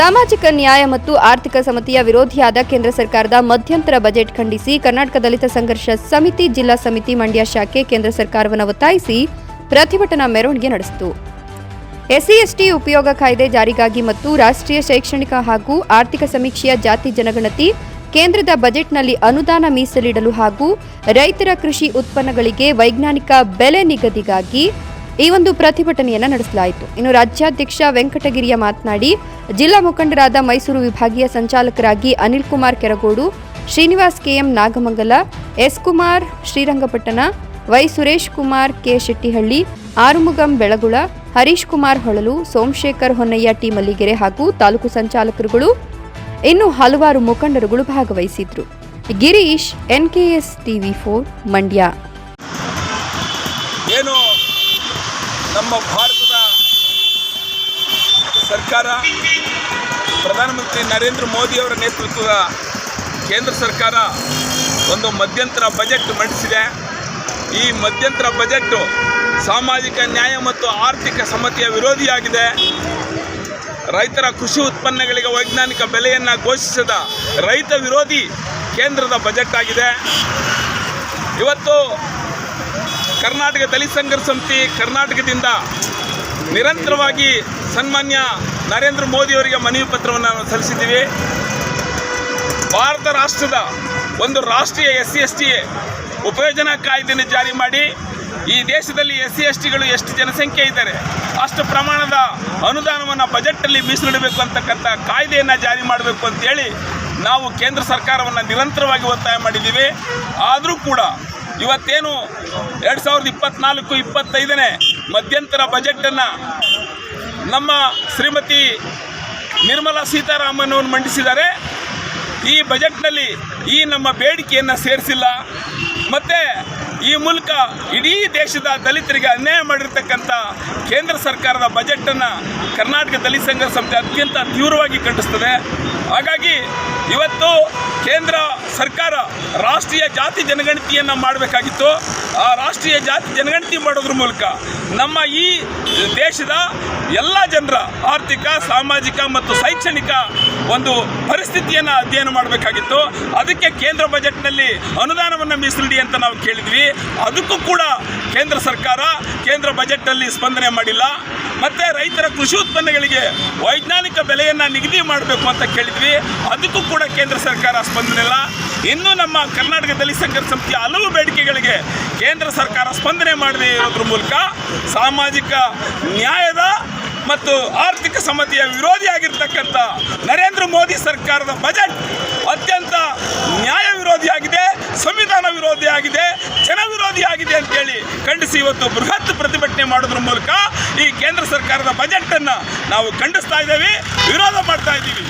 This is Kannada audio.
ಸಾಮಾಜಿಕ ನ್ಯಾಯ ಮತ್ತು ಆರ್ಥಿಕ ಸಮಿತಿಯ ವಿರೋಧಿಯಾದ ಕೇಂದ್ರ ಸರ್ಕಾರದ ಮಧ್ಯಂತರ ಬಜೆಟ್ ಖಂಡಿಸಿ ಕರ್ನಾಟಕ ದಲಿತ ಸಂಘರ್ಷ ಸಮಿತಿ, ಜಿಲ್ಲಾ ಸಮಿತಿ, ಮಂಡ್ಯ ಶಾಖೆ ಕೇಂದ್ರ ಸರ್ಕಾರವನ್ನು ಒತ್ತಾಯಿಸಿ ಪ್ರತಿಭಟನಾ ಮೆರವಣಿಗೆ ನಡೆಸಿತು. ಎಸ್ಸಿ ಎಸ್ಟಿ ಉಪಯೋಗ ಕಾಯ್ದೆ ಜಾರಿಗಾಗಿ ಮತ್ತು ರಾಷ್ಟ್ರೀಯ ಶೈಕ್ಷಣಿಕ ಹಾಗೂ ಆರ್ಥಿಕ ಸಮೀಕ್ಷೆಯ ಜಾತಿ ಜನಗಣತಿ, ಕೇಂದ್ರದ ಬಜೆಟ್ನಲ್ಲಿ ಅನುದಾನ ಮೀಸಲಿಡಲು ಹಾಗೂ ರೈತರ ಕೃಷಿ ಉತ್ಪನ್ನಗಳಿಗೆ ವೈಜ್ಞಾನಿಕ ಬೆಲೆ ನಿಗದಿಗಾಗಿ ಈ ಒಂದು ಪ್ರತಿಭಟನೆಯನ್ನು ನಡೆಸಲಾಯಿತು. ಇನ್ನು ರಾಜ್ಯಾಧ್ಯಕ್ಷ ವೆಂಕಟಗಿರಿಯ ಮಾತನಾಡಿ, ಜಿಲ್ಲಾ ಮುಖಂಡರಾದ ಮೈಸೂರು ವಿಭಾಗೀಯ ಸಂಚಾಲಕರಾಗಿ Anil Kumar Keragodu, Srinivas KM Nagamangala, S Kumar Srirangapatna, Y Suresh Kumar K Shettihalli, Arumugam Belagula, Harish Kumar Holalu, Somashekar Honnaiah T Malligere ಹಾಗೂ ತಾಲೂಕು ಸಂಚಾಲಕರುಗಳು ಇನ್ನು ಹಲವಾರು ಮುಖಂಡರುಗಳು ಭಾಗವಹಿಸಿದ್ರು. Girish, NKS TV four, Mandya. ನಮ್ಮ ಭಾರತದ ಸರ್ಕಾರ, ಪ್ರಧಾನಮಂತ್ರಿ ನರೇಂದ್ರ ಮೋದಿಯವರ ನೇತೃತ್ವದ ಕೇಂದ್ರ ಸರ್ಕಾರ ಒಂದು ಮಧ್ಯಂತರ ಬಜೆಟ್ ಮಂಡಿಸಿದೆ. ಈ ಮಧ್ಯಂತರ ಬಜೆಟ್ಟು ಸಾಮಾಜಿಕ ನ್ಯಾಯ ಮತ್ತು ಆರ್ಥಿಕ ಸಮತೆಯ ವಿರೋಧಿಯಾಗಿದೆ. ರೈತರ ಕೃಷಿ ಉತ್ಪನ್ನಗಳಿಗೆ ವೈಜ್ಞಾನಿಕ ಬೆಲೆಯನ್ನು ಘೋಷಿಸದ ರೈತ ವಿರೋಧಿ ಕೇಂದ್ರದ ಬಜೆಟ್ ಆಗಿದೆ. ಇವತ್ತು ಕರ್ನಾಟಕ ದಲಿತ ಸಂಘರ್ಷ ಸಮಿತಿ ಕರ್ನಾಟಕದಿಂದ ನಿರಂತರವಾಗಿ ಸನ್ಮಾನ್ಯ ನರೇಂದ್ರ ಮೋದಿಯವರಿಗೆ ಮನವಿ ಪತ್ರವನ್ನು ನಾವು ಸಲ್ಲಿಸಿದ್ದೀವಿ. ಭಾರತ ರಾಷ್ಟ್ರದ ಒಂದು ರಾಷ್ಟ್ರೀಯ ಎಸ್ ಸಿ ಎಸ್ ಟಿ ಉಪಯೋಜನಾ ಕಾಯ್ದೆಯನ್ನು ಜಾರಿ ಮಾಡಿ ಈ ದೇಶದಲ್ಲಿ ಎಸ್ ಸಿ ಎಸ್ ಟಿಗಳು ಎಷ್ಟು ಜನಸಂಖ್ಯೆ ಇದ್ದಾರೆ, ಅಷ್ಟು ಪ್ರಮಾಣದ ಅನುದಾನವನ್ನು ಬಜೆಟಲ್ಲಿ ಮೀಸಲಿಡಬೇಕು ಅಂತಕ್ಕಂಥ ಕಾಯ್ದೆಯನ್ನು ಜಾರಿ ಮಾಡಬೇಕು ಅಂತೇಳಿ ನಾವು ಕೇಂದ್ರ ಸರ್ಕಾರವನ್ನು ನಿರಂತರವಾಗಿ ಒತ್ತಾಯ ಮಾಡಿದ್ದೀವಿ. ಆದರೂ ಕೂಡ ಇವತ್ತೇನು ಎರಡು ಸಾವಿರದ ಇಪ್ಪತ್ನಾಲ್ಕು, ಇಪ್ಪತ್ತೈದನೇ ಮಧ್ಯಂತರ ಬಜೆಟನ್ನು ನಮ್ಮ ಶ್ರೀಮತಿ ನಿರ್ಮಲಾ ಸೀತಾರಾಮನ್ ಅವರು ಮಂಡಿಸಿದ್ದಾರೆ. ಈ ಬಜೆಟ್ನಲ್ಲಿ ಈ ನಮ್ಮ ಬೇಡಿಕೆಯನ್ನು ಸೇರಿಸಿಲ್ಲ. ಮತ್ತು ಈ ಮೂಲಕ ಇಡೀ ದೇಶದ ದಲಿತರಿಗೆ ಅನ್ಯಾಯ ಮಾಡಿರ್ತಕ್ಕಂಥ ಕೇಂದ್ರ ಸರ್ಕಾರದ ಬಜೆಟನ್ನು ಕರ್ನಾಟಕ ದಲಿತ ಸಂಘರ್ಷ ಸಮಿತಿ ಅತ್ಯಂತ ತೀವ್ರವಾಗಿ ಖಂಡಿಸ್ತದೆ. ಹಾಗಾಗಿ ಇವತ್ತು ಕೇಂದ್ರ ಸರ್ಕಾರ ರಾಷ್ಟ್ರೀಯ ಜಾತಿ ಜನಗಣತಿಯನ್ನು ಮಾಡಬೇಕಾಗಿತ್ತು. ಆ ರಾಷ್ಟ್ರೀಯ ಜಾತಿ ಜನಗಣತಿ ಮಾಡೋದ್ರ ಮೂಲಕ ನಮ್ಮ ಈ ದೇಶದ ಎಲ್ಲ ಜನರ ಆರ್ಥಿಕ, ಸಾಮಾಜಿಕ ಮತ್ತು ಶೈಕ್ಷಣಿಕ ಒಂದು ಪರಿಸ್ಥಿತಿಯನ್ನು ಅಧ್ಯಯನ ಮಾಡಬೇಕಾಗಿತ್ತು. ಅದಕ್ಕೆ ಕೇಂದ್ರ ಬಜೆಟ್ನಲ್ಲಿ ಅನುದಾನವನ್ನು ಮೀಸಲಿಡಿ ಅಂತ ನಾವು ಕೇಳಿದ್ವಿ. ಅದಕ್ಕೂ ಕೂಡ ಕೇಂದ್ರ ಸರ್ಕಾರ ಕೇಂದ್ರ ಬಜೆಟ್ನಲ್ಲಿ ಸ್ಪಂದನೆ ಮಾಡಿಲ್ಲ. ಮತ್ತು ರೈತರ ಕೃಷಿ ಉತ್ಪನ್ನಗಳಿಗೆ ವೈಜ್ಞಾನಿಕ ಬೆಲೆಯನ್ನು ನಿಗದಿ ಮಾಡಬೇಕು ಅಂತ ಕೇಳಿದ್ವಿ. ಅದಕ್ಕೂ ಕೂಡ ಕೇಂದ್ರ ಸರ್ಕಾರ ಸ್ಪಂದನೆ ಇಲ್ಲ. ಇನ್ನು ನಮ್ಮ ಕರ್ನಾಟಕ ದಲಿತ ಸಂಘರ್ಷ ಸಮಿತಿಯ ಹಲವು ಬೇಡಿಕೆಗಳಿಗೆ ಕೇಂದ್ರ ಸರ್ಕಾರ ಸ್ಪಂದನೆ ಮಾಡದೇ ಇರೋದ್ರ ಮೂಲಕ ಸಾಮಾಜಿಕ ನ್ಯಾಯದ ಮತ್ತು ಆರ್ಥಿಕ ಸಮತೆಯ ವಿರೋಧಿಯಾಗಿರ್ತಕ್ಕಂಥ ನರೇಂದ್ರ ಮೋದಿ ಸರ್ಕಾರದ ಬಜೆಟ್ ಅತ್ಯಂತ ನ್ಯಾಯ ವಿರೋಧಿಯಾಗಿದೆ, ಸಂವಿಧಾನ ವಿರೋಧಿಯಾಗಿದೆ, ಜನ ವಿರೋಧಿಯಾಗಿದೆ ಅಂತೇಳಿ ಖಂಡಿಸಿ ಇವತ್ತು ಬೃಹತ್ ಪ್ರತಿಭಟನೆ ಮಾಡೋದ್ರ ಮೂಲಕ ಈ ಕೇಂದ್ರ ಸರ್ಕಾರದ ಬಜೆಟನ್ನು ನಾವು ಖಂಡಿಸ್ತಾ ಇದ್ದೇವೆ, ವಿರೋಧ ಮಾಡ್ತಾ ಇದ್ದೀವಿ.